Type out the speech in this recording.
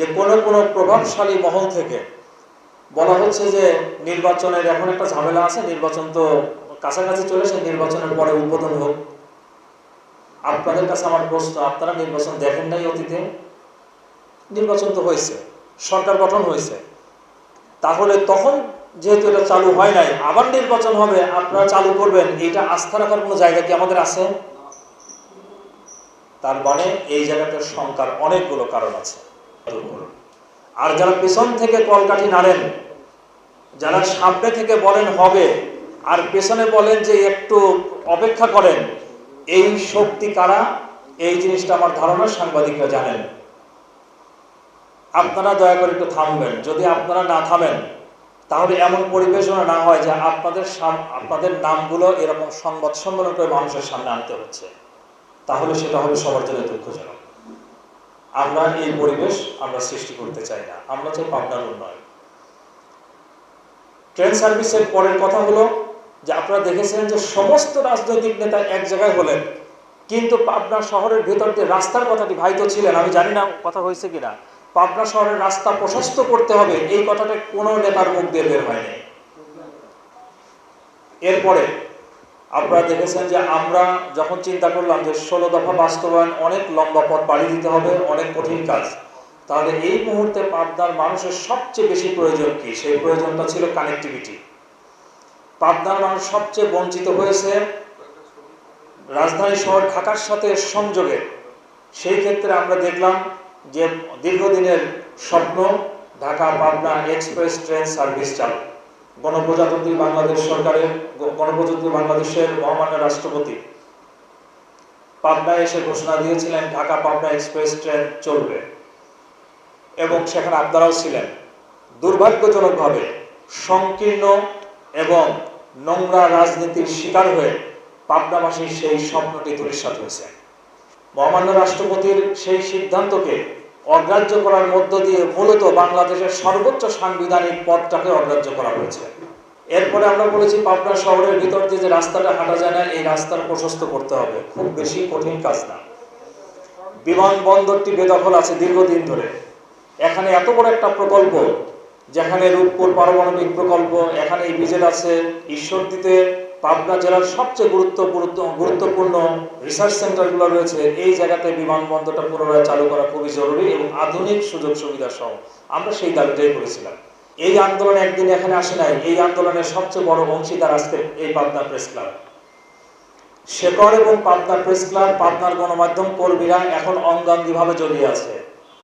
যে কোনো কোনো প্রভাবশালী মহল থেকে বলা হচ্ছে যে নির্বাচনের এখন একটা ঝামেলা আছে, নির্বাচন তো কাছাকাছি চলে এসে নির্বাচনের পরে উদ্বোধন হোক। আপনাদের কাছে আমার প্রশ্ন, আপনারা নির্বাচন দেখেন নাই অতীতে? নির্বাচন তো হয়েছে, সরকার গঠন হয়েছে। তাহলে তখন যেহেতু এটা চালু হয় নাই, আবার নির্বাচন হবে, আপনারা চালু করবেন এটা আস্থা রাখার কোনো জায়গা কি আমাদের আছে? তার মানে এই জায়গাতে শঙ্কার অনেকগুলো কারণ আছে। আর যারা পেছন থেকে কলকাঠি নাড়েন, যারা সামনে থেকে বলেন হবে, আর পেছনে বলেন যে একটু অপেক্ষা করেন, এই শক্তি কারা? এই জিনিসটা আমার ধারণা, সাংবাদিকরা জানেন। আপনারা দয়া করে একটু থামবেন। যদি আপনারা না থামেন, তাহলে এমন পরিবেশনা না হয় যে আপনাদের আপনাদের নামগুলো এরকম সংবাদ সম্মেলন করে মানুষের সামনে আনতে হচ্ছে। তাহলে সেটা হবে সবার জন্য দুঃখজনক। আমরা এই পরিবেশ আমরা সৃষ্টি করতে চাই না। আমরা চাই পাবনার উন্নয়ন। ট্রেন সার্ভিসের পরের কথা হলো যে আপনারা দেখেছেন যে সমস্ত রাজনৈতিক নেতা এক জায়গায় হলেন, কিন্তু পাবনা শহরের ভেতর দিয়ে রাস্তার কথাটি ভাই তো ছিলেন, আমি জানি না কথা হয়েছে কিনা। পাবনা শহরের রাস্তা প্রশস্ত করতে হবে, এই কথাটা কোনো নেতার মুখ দিয়ে বের হয়নি। এরপরে আপনারা দেখেছেন যে আমরা যখন চিন্তা করলাম যে ষোলো দফা বাস্তবায়ন অনেক লম্বা পথ পাড়ি দিতে হবে, অনেক কঠিন কাজ, তাহলে এই মুহূর্তে পাবনার মানুষের সবচেয়ে বেশি প্রয়োজন কি? সেই প্রয়োজনটা ছিল কানেক্টিভিটি পাবনার মানুষ সবচেয়ে বঞ্চিত হয়েছে রাজধানী শহর ঢাকার সাথে সংযোগে। সেই ক্ষেত্রে আমরা দেখলাম যে দীর্ঘদিনের স্বপ্ন Dhaka Pabna express train service চালু। গণপ্রজাতন্ত্রী বাংলাদেশ সরকারের গণপ্রজাতন্ত্রী বাংলাদেশের মহামান্য রাষ্ট্রপতি। পাবনায় এসে ঘোষণা দিয়েছিলেন, ঢাকা পাবনা এক্সপ্রেস ট্রেন চলবে। এবং সেখানে আপনারাও ছিলেন। দুর্ভাগ্যজনকভাবে সংকীর্ণ এবং নোংরা রাজনীতির শিকার হয়ে পাবনাবাসীর সেই স্বপ্নটি ধূলিসাৎ হয়েছে। মহামান্য রাষ্ট্রপতির সেই সিদ্ধান্তকে অগ্রাহ্য করার মধ্য দিয়ে মূলত বাংলাদেশের সর্বোচ্চ সাংবিধানিক পদটাকে অগ্রাহ্য করা হয়েছে। এরপরে আমরা বলেছি পাবনা শহরের ভিতর যে রাস্তাটা হাঁটা যায় না, এই রাস্তার প্রশস্ত করতে হবে। খুব বেশি কঠিন কাজ না। বিমানবন্দরটি বেদখল আছে দীর্ঘদিন ধরে। এখানে এত বড় একটা প্রকল্প, যেখানে রূপপুর পারমাণবিক প্রকল্প, এখানে এই ইপিজেড আছে ঈশ্বর ঈশ্বরদীতে পাবনা জেলার সবচেয়ে গুরুত্বপূর্ণ গুরুত্বপূর্ণ রিসার্চ সেন্টারগুলো রয়েছে। এই জায়গাতে বিমানবন্দরটা পুনরায় চালু করা খুবই জরুরি এবং আধুনিক সুযোগ সুবিধা সহ আমরা সেই দাবিটাই করেছিলাম এই আন্দোলন একদিন এখানে আসে নাই। এই আন্দোলনের সবচেয়ে বড় অংশীদার আজকে এই পাবনা প্রেস ক্লাব। শেখর এবং পাবনা প্রেস ক্লাব, পাবনার গণমাধ্যম কর্মীরা এখন অঙ্গাঙ্গিভাবে জড়িয়ে আছে।